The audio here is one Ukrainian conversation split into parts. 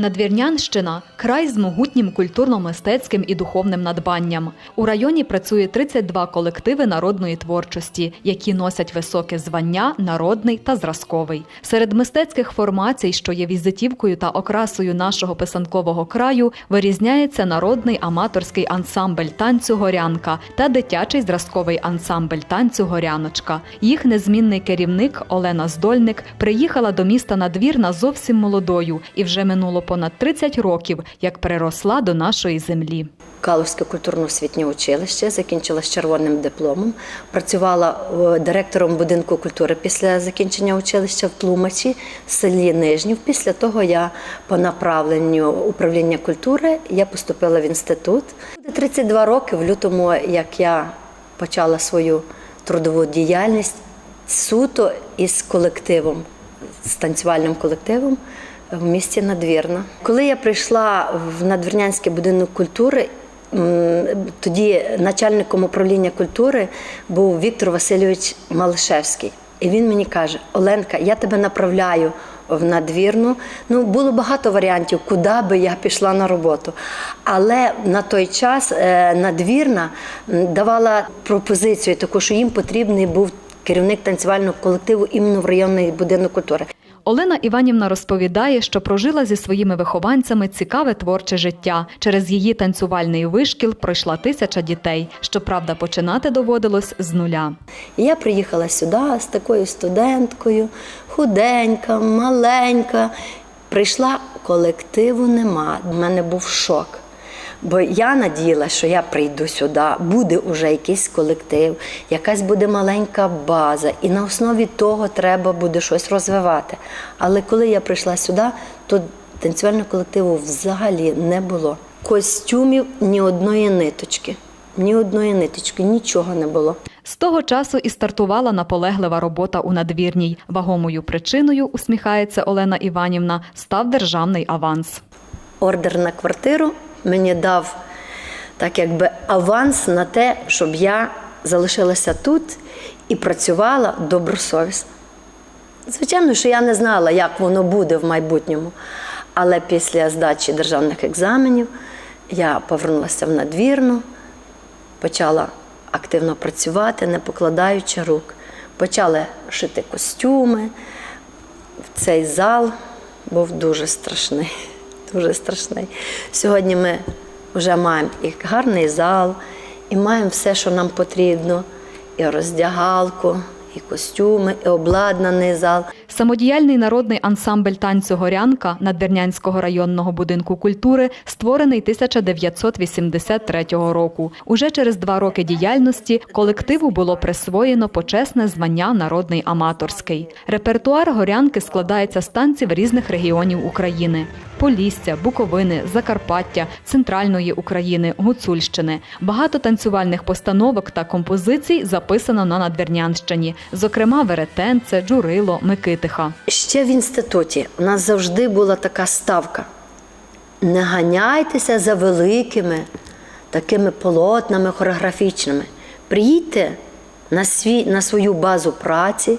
Надвірнянщина край з могутнім культурно-мистецьким і духовним надбанням. У районі працює 32 колективи народної творчості, які носять високе звання народний та зразковий. Серед мистецьких формацій, що є візитівкою та окрасою нашого писанкового краю, вирізняється народний аматорський ансамбль танцю Горянка та дитячий зразковий ансамбль танцю Горяночка. Їх незмінний керівник Олена Здольник приїхала до міста Надвірна зовсім молодою і вже минуло понад 30 років, як переросла до нашої землі. Калузьке культурно-освітнє училище, закінчила з червоним дипломом, працювала е, директором будинку культури після закінчення училища в Тлумачі, в селі Нижнів. Після того я по направленню управління культури я поступила в інститут. 32 роки в лютому, як я почала свою трудову діяльність суто із колективом, з танцювальним колективом в місті Надвірна. Коли я прийшла в Надвірнянський будинок культури, тоді начальником управління культури був Віктор Васильович Малишевський. І він мені каже: Оленка, я тебе направляю в надвірну. Ну, було багато варіантів, куди би я пішла на роботу. Але на той час е, надвірна давала пропозицію, таку, що їм потрібний був керівник танцювального колективу іменно в районний будинок культури. Олена Іванівна розповідає, що прожила зі своїми вихованцями цікаве творче життя. Через її танцювальний вишкіл пройшла тисяча дітей. Щоправда, починати доводилось з нуля. Я приїхала сюди з такою студенткою, худенька, маленька. Прийшла, колективу нема. У мене був шок. Бо я надіяла, що я прийду сюди, буде вже якийсь колектив, якась буде маленька база, і на основі того треба буде щось розвивати. Але коли я прийшла сюди, то танцювального колективу взагалі не було. Костюмів ні одної ниточки, ні одної ниточки, нічого не було. З того часу і стартувала наполеглива робота у надвірній. Вагомою причиною, усміхається Олена Іванівна, став державний аванс. ордер на квартиру мені дав так якби аванс на те, щоб я залишилася тут і працювала добросовісно. Звичайно, що я не знала, як воно буде в майбутньому. Але після здачі державних екзаменів я повернулася в надвірну, почала активно працювати, не покладаючи рук. Почали шити костюми. Цей зал був дуже страшний. Дуже страшний. Сьогодні ми вже маємо і гарний зал, і маємо все, що нам потрібно, і роздягалку, і костюми, і обладнаний зал. Самодіяльний народний ансамбль танцю Горянка Надвірнянського районного будинку культури створений 1983 року. Уже через два роки діяльності колективу було присвоєно почесне звання народний аматорський. Репертуар горянки складається з танців різних регіонів України: Полісся, Буковини, Закарпаття, Центральної України, Гуцульщини. Багато танцювальних постановок та композицій записано на Надвірнянщині, зокрема Веретенце, Джурило, Микитиха. Ще в інституті у нас завжди була така ставка: не ганяйтеся за великими такими полотнами хореографічними. Приїдьте на, свій, на свою базу праці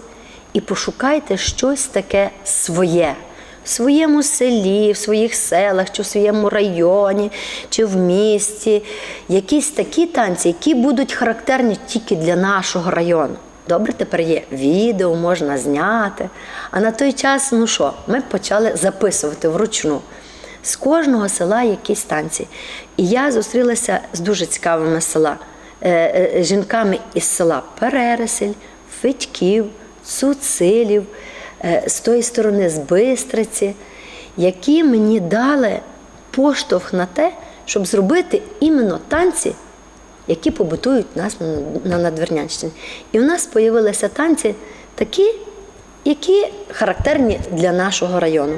і пошукайте щось таке своє. В своєму селі, в своїх селах, чи в своєму районі, чи в місті. Якісь такі танці, які будуть характерні тільки для нашого району. Добре, тепер є відео, можна зняти. А на той час, ну що, ми почали записувати вручну. З кожного села якісь танці. І я зустрілася з дуже цікавими села е, е, жінками із села Перересель, Федьків, Цуцилів, е, з тої сторони з Бистриці, які мені дали поштовх на те, щоб зробити іменно танці які побутують нас на- на Надвірнянщині. І у нас з'явилися танці такі, які характерні для нашого району.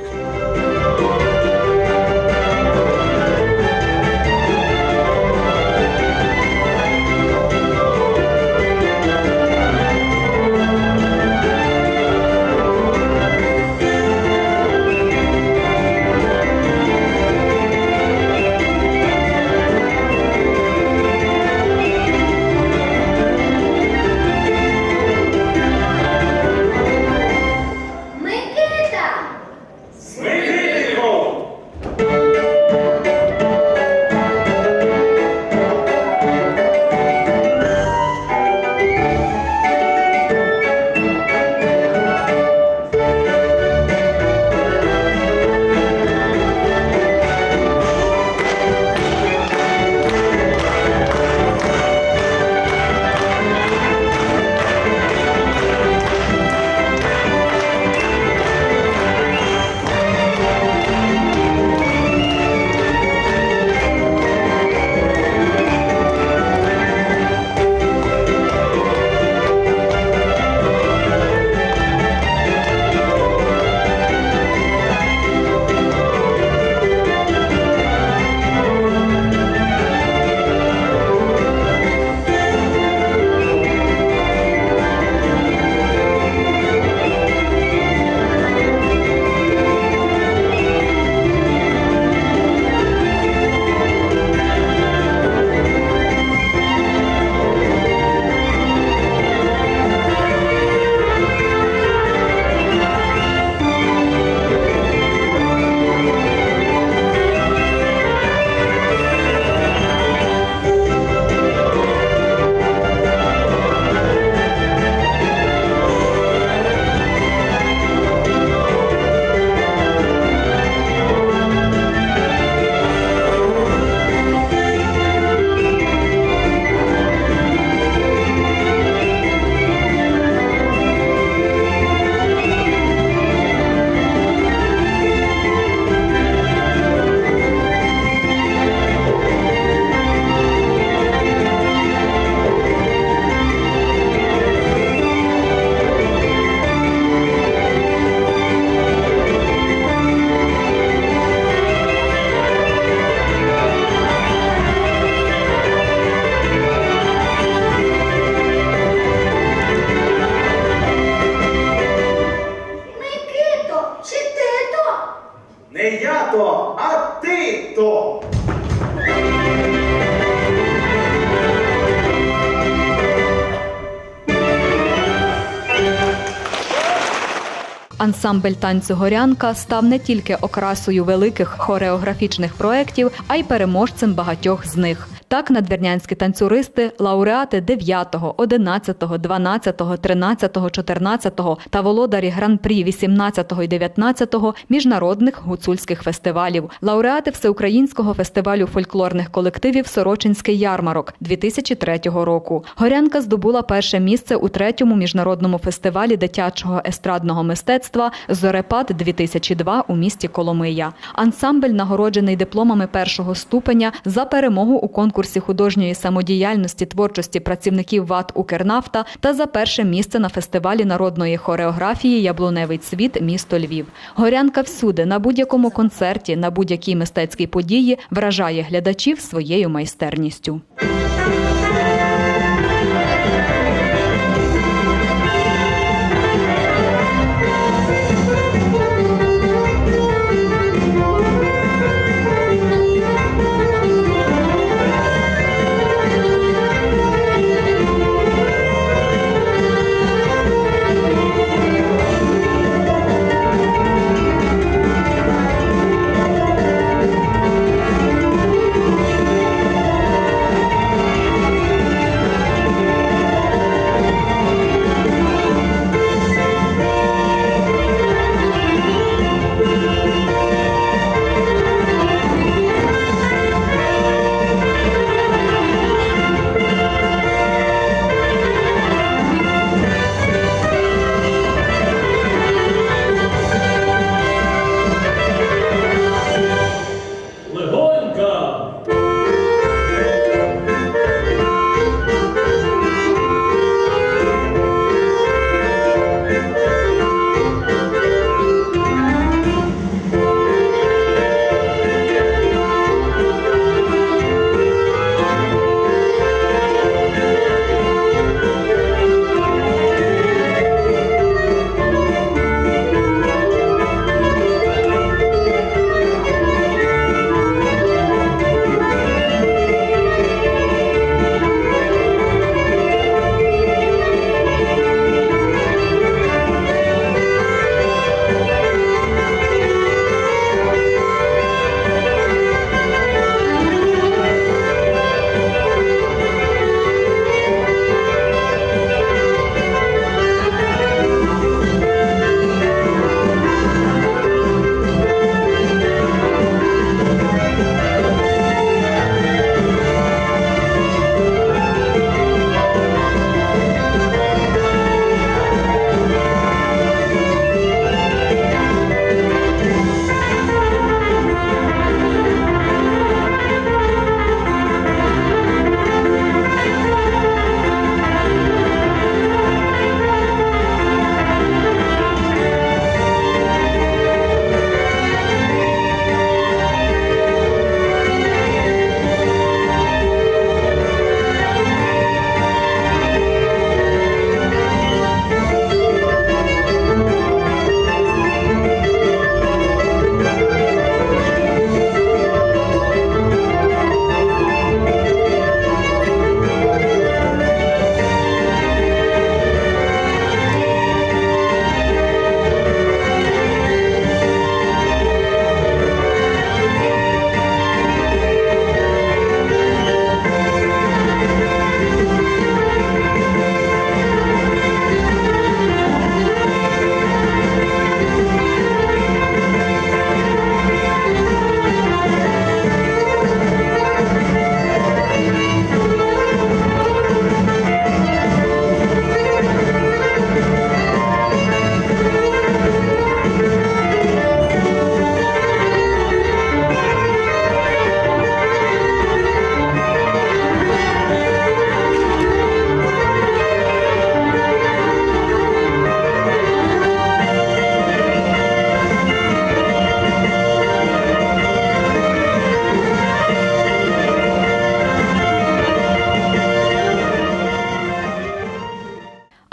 Ансамбль танцю Горянка став не тільки окрасою великих хореографічних проєктів, а й переможцем багатьох з них. Так, надвірнянські танцюристи, лауреати 9, 11, 12, 13, 14 та володарі гран-прі 18 і 19 міжнародних гуцульських фестивалів, лауреати Всеукраїнського фестивалю фольклорних колективів Сорочинський ярмарок 2003 року. Горянка здобула перше місце у третьому міжнародному фестивалі дитячого естрадного мистецтва Зорепад 2002 у місті Коломия. Ансамбль нагороджений дипломами першого ступеня за перемогу у конкурсі художньої самодіяльності творчості працівників ВАТ Укрнафта та за перше місце на фестивалі народної хореографії Яблуневий цвіт місто Львів. Горянка всюди на будь-якому концерті, на будь-якій мистецькій події вражає глядачів своєю майстерністю.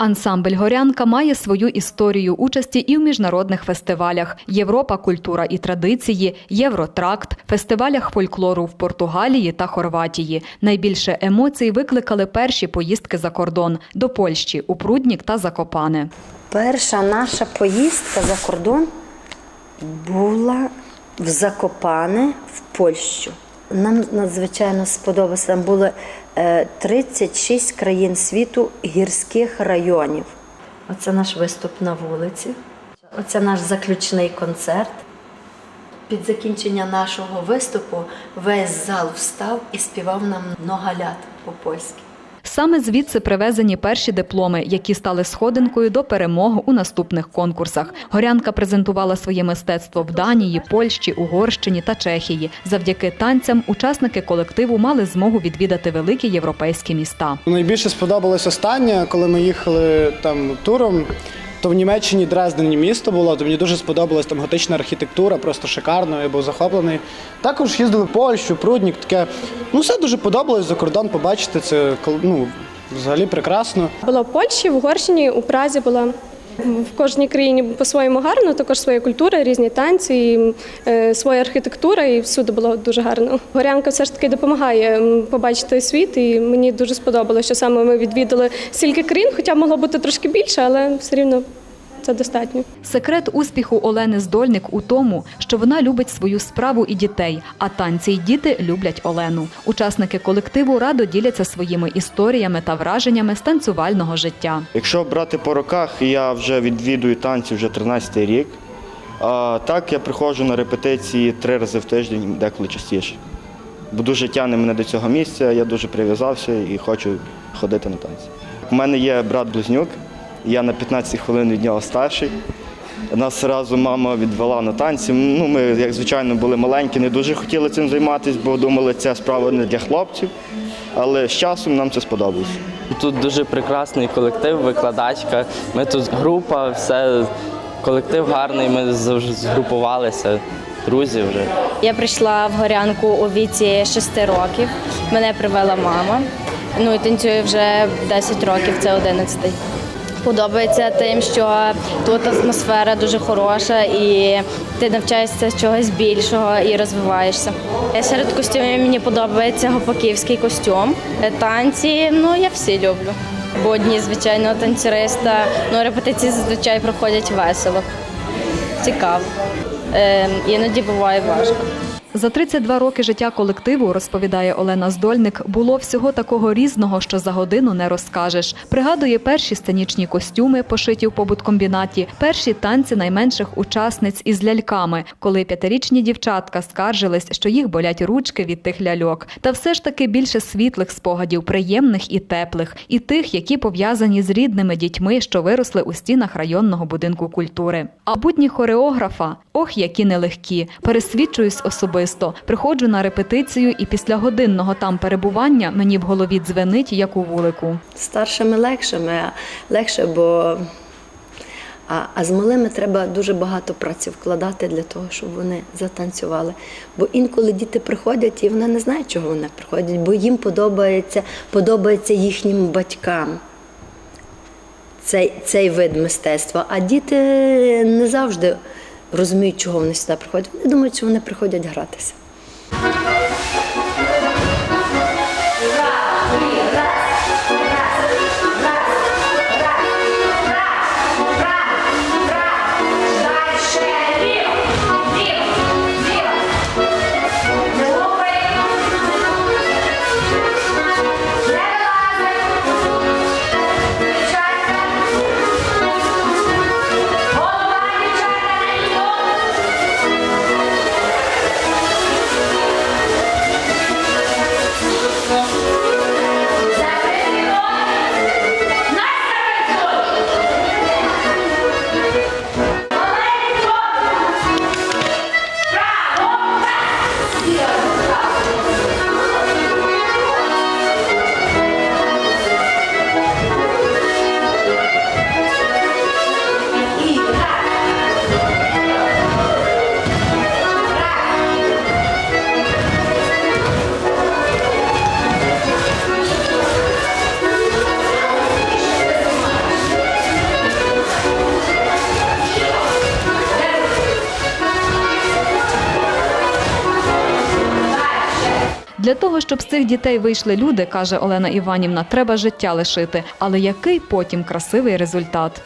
Ансамбль Горянка має свою історію участі і в міжнародних фестивалях Європа, культура і традиції, Євротракт, фестивалях фольклору в Португалії та Хорватії. Найбільше емоцій викликали перші поїздки за кордон до Польщі у Пруднік та Закопане. Перша наша поїздка за кордон була в Закопане в Польщу. Нам надзвичайно сподобалося. Там було е, 36 країн світу гірських районів. Оце наш виступ на вулиці. Оце наш заключний концерт. Під закінчення нашого виступу весь зал встав і співав нам «Ногалят» по-польськи. Саме звідси привезені перші дипломи, які стали сходинкою до перемог у наступних конкурсах. Горянка презентувала своє мистецтво в Данії, Польщі, Угорщині та Чехії. Завдяки танцям учасники колективу мали змогу відвідати великі європейські міста. Найбільше сподобалось останнє, коли ми їхали там туром. То в Німеччині Дрездені місто було, то мені дуже сподобалась там готична архітектура, просто шикарно, я був захоплений. Також їздили в Польщу, Пруднік, таке. Ну, все дуже подобалось за кордон побачити. Це ну, взагалі прекрасно. Була в Польщі, в Угорщині, у Празі була. В кожній країні по-своєму гарно, також своя культура, різні танці, і, е, своя архітектура, і всюди було дуже гарно. Горянка все ж таки допомагає побачити світ, і мені дуже сподобалося, що саме ми відвідали стільки країн, хоча могло бути трошки більше, але все рівно це достатньо. Секрет успіху Олени Здольник у тому, що вона любить свою справу і дітей, а танці й діти люблять Олену. Учасники колективу радо діляться своїми історіями та враженнями з танцювального життя. Якщо брати по роках, я вже відвідую танці вже 13-й рік. А так я приходжу на репетиції три рази в тиждень, деколи частіше. Бо дуже тягне мене до цього місця, я дуже прив'язався і хочу ходити на танці. У мене є брат-близнюк, я на 15 хвилин від нього старший. Нас одразу мама відвела на танці. Ну, ми, як звичайно, були маленькі, не дуже хотіли цим займатися, бо думали, це справа не для хлопців. Але з часом нам це сподобалось. Тут дуже прекрасний колектив, викладачка. Ми тут група, все колектив гарний. Ми завжди згрупувалися, друзі вже. Я прийшла в горянку у віці 6 років. Мене привела мама. Ну і танцюю вже 10 років, це 11. Подобається тим, що тут атмосфера дуже хороша і ти навчаєшся чогось більшого і розвиваєшся. Серед костюмів мені подобається гопаківський костюм. Танці, ну я всі люблю. Будні, звичайно, танцюриста. Ну, репетиції зазвичай проходять весело, цікаво. Е, іноді буває важко. За 32 роки життя колективу, розповідає Олена Здольник, було всього такого різного, що за годину не розкажеш. Пригадує перші сценічні костюми, пошиті в побуткомбінаті, перші танці найменших учасниць із ляльками, коли п'ятирічні дівчатка скаржились, що їх болять ручки від тих ляльок. Та все ж таки більше світлих спогадів, приємних і теплих, і тих, які пов'язані з рідними дітьми, що виросли у стінах районного будинку культури. А будні хореографа, ох, які нелегкі, пересвідчуюсь особисто. Приходжу на репетицію, і після годинного там перебування мені в голові дзвенить, як у вулику. Старшими легшими, легше, бо а, а з малими треба дуже багато праці вкладати для того, щоб вони затанцювали. Бо інколи діти приходять і вони не знають, чого вони приходять, бо їм подобається, подобається їхнім батькам. Цей, цей вид мистецтва. А діти не завжди розуміють, чого вони сюди приходять. Вони думають, що вони приходять гратися. Того, щоб з цих дітей вийшли люди, каже Олена Іванівна, треба життя лишити. Але який потім красивий результат?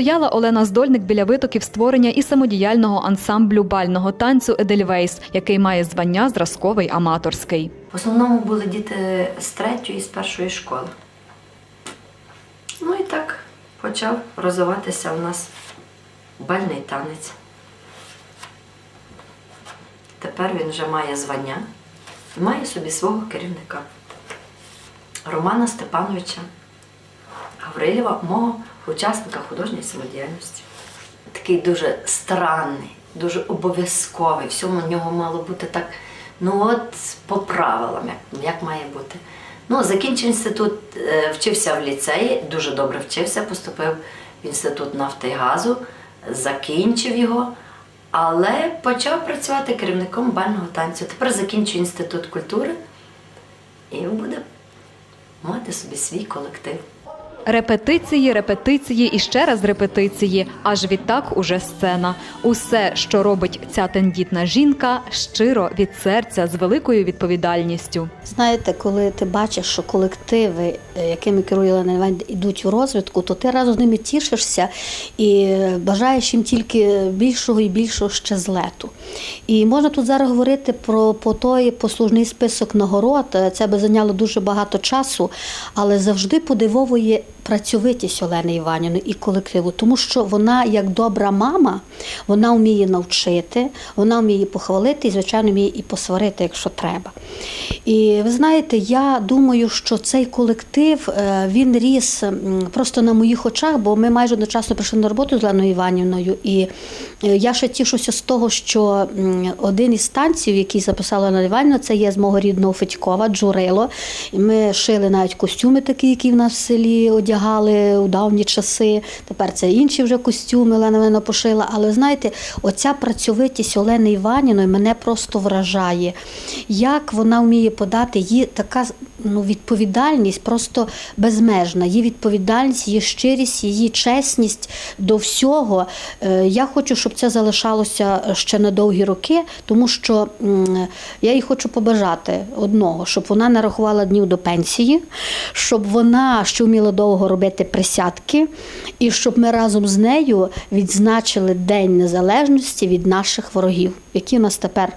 Стояла Олена Здольник біля витоків створення і самодіяльного ансамблю бального танцю Едельвейс, який має звання зразковий аматорський. В основному були діти з третьої, з першої школи. Ну і так, почав розвиватися у нас бальний танець. Тепер він вже має звання і має собі свого керівника Романа Степановича Гаврилєва, мого учасника художньої самодіяльності. Такий дуже странний, дуже обов'язковий. Всьому в нього мало бути так, ну от по правилам, як, як має бути. Ну, закінчив інститут, е, вчився в ліцеї, дуже добре вчився, поступив в інститут нафти і газу, закінчив його, але почав працювати керівником бального танцю. Тепер закінчує інститут культури і буде мати собі свій колектив. Репетиції, репетиції і ще раз репетиції. Аж відтак уже сцена. Усе, що робить ця тендітна жінка, щиро від серця з великою відповідальністю. Знаєте, коли ти бачиш, що колективи, е, якими керує Олена Іванівна, йдуть у розвитку, то ти разом з ними тішишся і бажаєш їм тільки більшого і більшого ще злету. І можна тут зараз говорити про по той послужний список нагород. Е, Це би зайняло дуже багато часу, але завжди подивовує працьовитість Олени Іванівни і колективу, тому що вона, як добра мама, вона вміє навчити, вона вміє похвалити і, звичайно, вміє і посварити, якщо треба. І ви знаєте, я думаю, що цей колектив е, він ріс просто на моїх очах, бо ми майже одночасно прийшли на роботу з Леною Іванівною. І е, я ще тішуся з того, що один із танців, який записала Олена Іванівна, це є з мого рідного Федькова, Джурило. Ми шили навіть костюми такі, які в нас в селі одягали у давні часи. Тепер це інші вже костюми Олена Іванівна пошила. Але знаєте, оця працьовитість Олени Іванівної мене просто вражає. Як вона вміє подати, її така ну, відповідальність просто безмежна. Її відповідальність, її щирість, її чесність до всього. Е, Я хочу, щоб це залишалося ще на довгі роки, тому що я їй хочу побажати одного, щоб вона не рахувала днів до пенсії, щоб вона ще вміла довго робити присядки, і щоб ми разом з нею відзначили День Незалежності від наших ворогів, які нас тепер,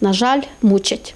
на жаль, мучать.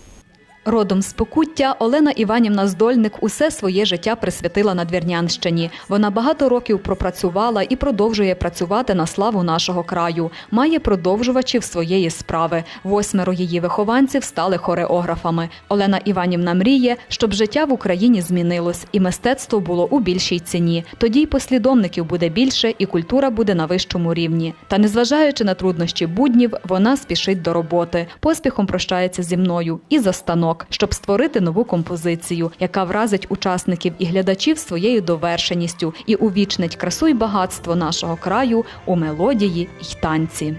Родом з Покуття Олена Іванівна Здольник усе своє життя присвятила Надвірнянщині. Вона багато років пропрацювала і продовжує працювати на славу нашого краю. Має продовжувачів своєї справи. Восьмеро її вихованців стали хореографами. Олена Іванівна мріє, щоб життя в Україні змінилось і мистецтво було у більшій ціні. Тоді й послідовників буде більше, і культура буде на вищому рівні. Та незважаючи на труднощі буднів, вона спішить до роботи. Поспіхом прощається зі мною і за станок, щоб створити нову композицію, яка вразить учасників і глядачів своєю довершеністю і увічнить красу й багатство нашого краю у мелодії й танці.